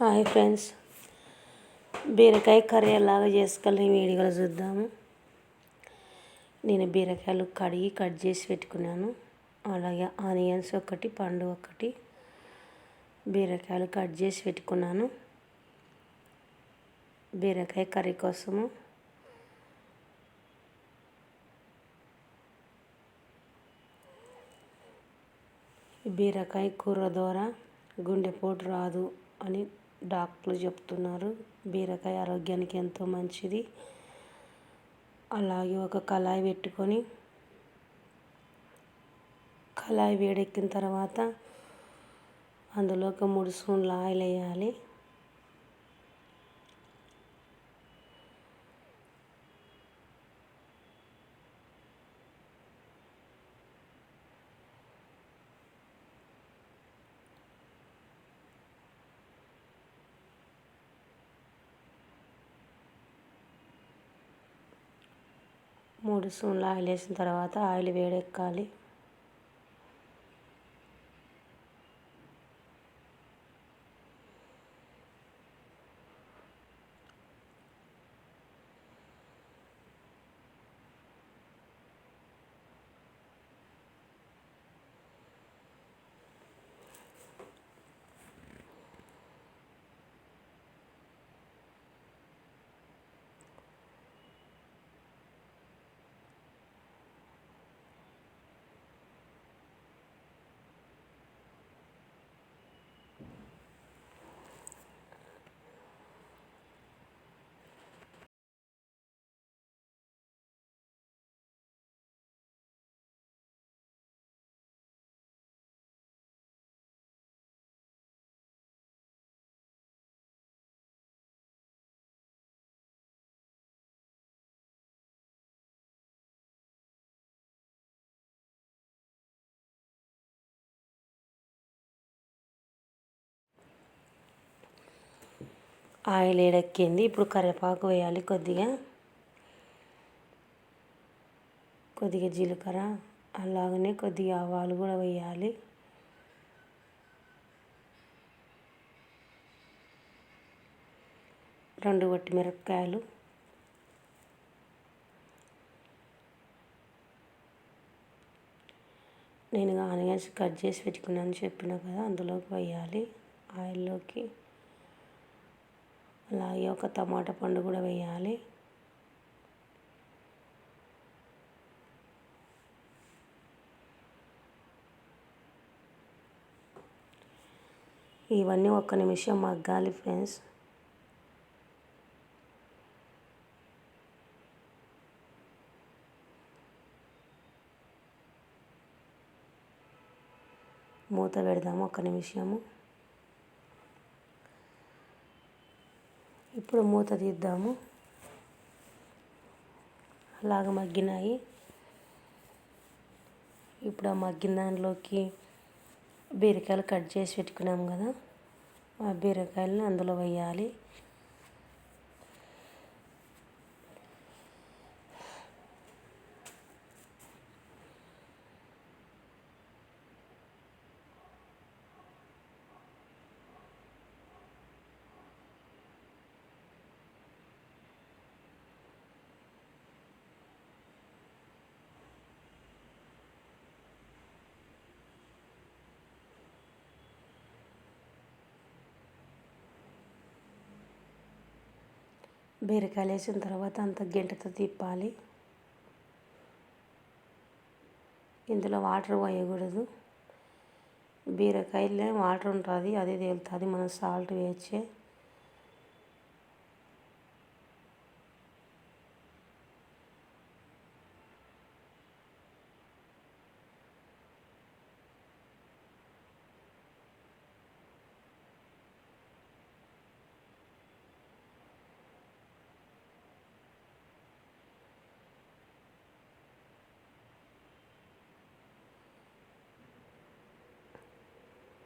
Hi friends. బీరకాయ curry ఎలాగ చేసుకోవాలి వీడియోలో చూద్దాము. నేను బీరకాయలు కడిగి కట్ చేసి పెట్టుకున్నాను. అలాగే ఆనియన్స్ ఒకటి పండు ఒకటి బీరకాయలు కట్ చేసి పెట్టుకున్నాను. బీరకాయ కర్రీ కోసము బీరకాయ కూర ద్వారా గుండెపోటు రాదు అని డాక్టర్లు చెప్తున్నారు. బీరకాయ ఆరోగ్యానికి ఎంతో మంచిది. అలాగే ఒక కళాయి పెట్టుకొని కళాయి వేడెక్కిన తర్వాత అందులో ఒక మూడు స్పూన్ల ఆయిల్ వేయాలి. మూడు స్పూన్ల ఆయిల్ వేసిన తర్వాత ఆయిల్ వేడెక్కాలి. ఆయిల్ ఏడెక్కింది. ఇప్పుడు కరివేపాకు వేయాలి కొద్దిగా. కొద్దిగా జీలకర్ర అలాగనే కొద్దిగా ఆవాలు కూడా వేయాలి. రెండు మిరపకాయలు నేను ఆనియన్స్ కట్ చేసి పెట్టుకున్నాను చెప్పిన కదా అందులోకి వేయాలి. ఆయిల్లోకి అలాగే ఒక టమాటా పండు కూడా వేయాలి. ఇవన్నీ ఒక్క నిమిషం మగ్గాలి ఫ్రెండ్స్. మూత పెడదాము ఒక్క నిమిషము. ఇప్పుడు మూత తీద్దాము. అలాగ మగ్గినాయి. ఇప్పుడు ఆ మగ్గిన దానిలోకి బీరకాయలు కట్ చేసి పెట్టుకున్నాం కదా. ఆ బీరకాయలను అందులో వేయాలి. బీరకాయలు వేసిన తర్వాత అంత గంటతో తిప్పాలి. ఇందులో వాటర్ పోయకూడదు. బీరకాయలే వాటర్ ఉంటుంది అది తేలుతుంది. మనం సాల్ట్ వేయచ్చే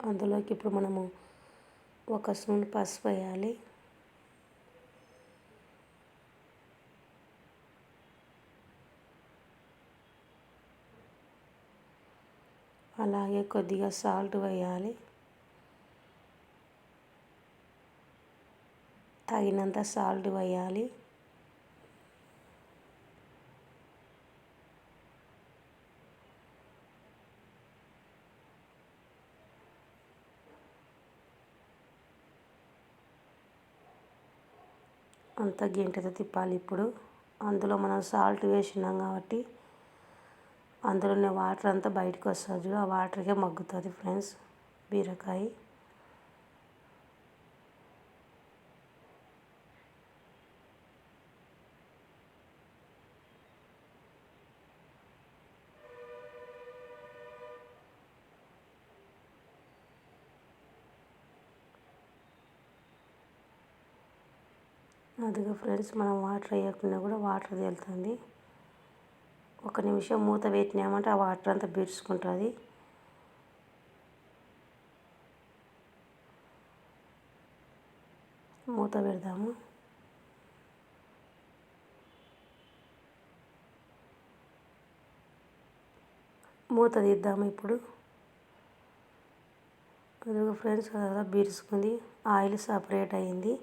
అందులోకి ఇప్పుడు మనము ఒక స్పూన్ పసుపు వేయాలి. అలాగే కొద్దిగా సాల్ట్ వేయాలి. తగినంత సాల్ట్ వేయాలి. అంత గంటతో తిప్పాలి ఇప్పుడు. అందులో మనం సాల్ట్ వేసినాం కాబట్టి అందులోనే వాటర్ అంతా బయటకు వస్తుంది ఆ వాటర్కే మగ్గుతుంది ఫ్రెండ్స్ బీరకాయ. అదిగో ఫ్రెండ్స్ మనం వాటర్ వేయకుండా కూడా వాటర్ తేలుతుంది. ఒక నిమిషం మూత పెట్టినామంటే ఆ వాటర్ అంతా బీడ్చుకుంటుంది. మూత పెడదాము. మూత తీద్దాము ఇప్పుడు. అదిగో ఫ్రెండ్స్ అలా బీడ్చుకుంది. ఆయిల్ సపరేట్ అయింది.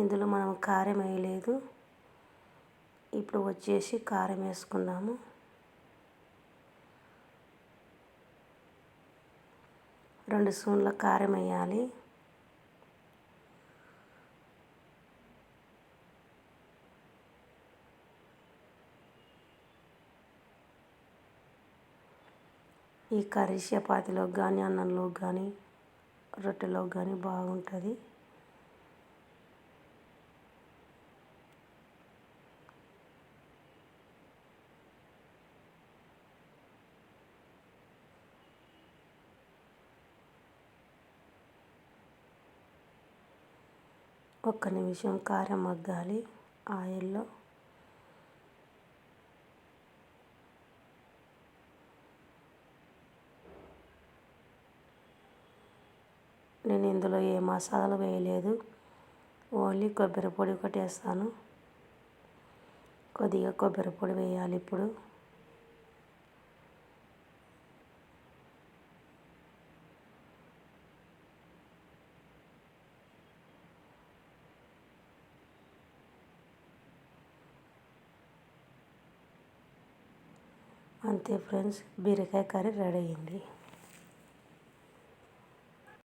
ఇందులో మనం కారం వేయలేదు. ఇప్పుడు వచ్చేసి కారం వేసుకుందాము. రెండు స్పూన్ల కారం వేయాలి. ఈ కర్రీ చపాతీలోకి కానీ అన్నంలోకి కానీ రొట్టెలోకి కానీ బాగుంటుంది. ఒక్క నిమిషం కారం మగ్గాలి. ఆయిల్లో నేను ఇందులో ఏ మసాలాలు వేయలేదు. ఓన్లీ కొబ్బరి పొడి ఒకటి వేస్తాను. కొద్దిగా కొబ్బరి పొడి వేయాలి ఇప్పుడు. అంతే ఫ్రెండ్స్ బీరకాయ కర్రీ రెడీ అయింది.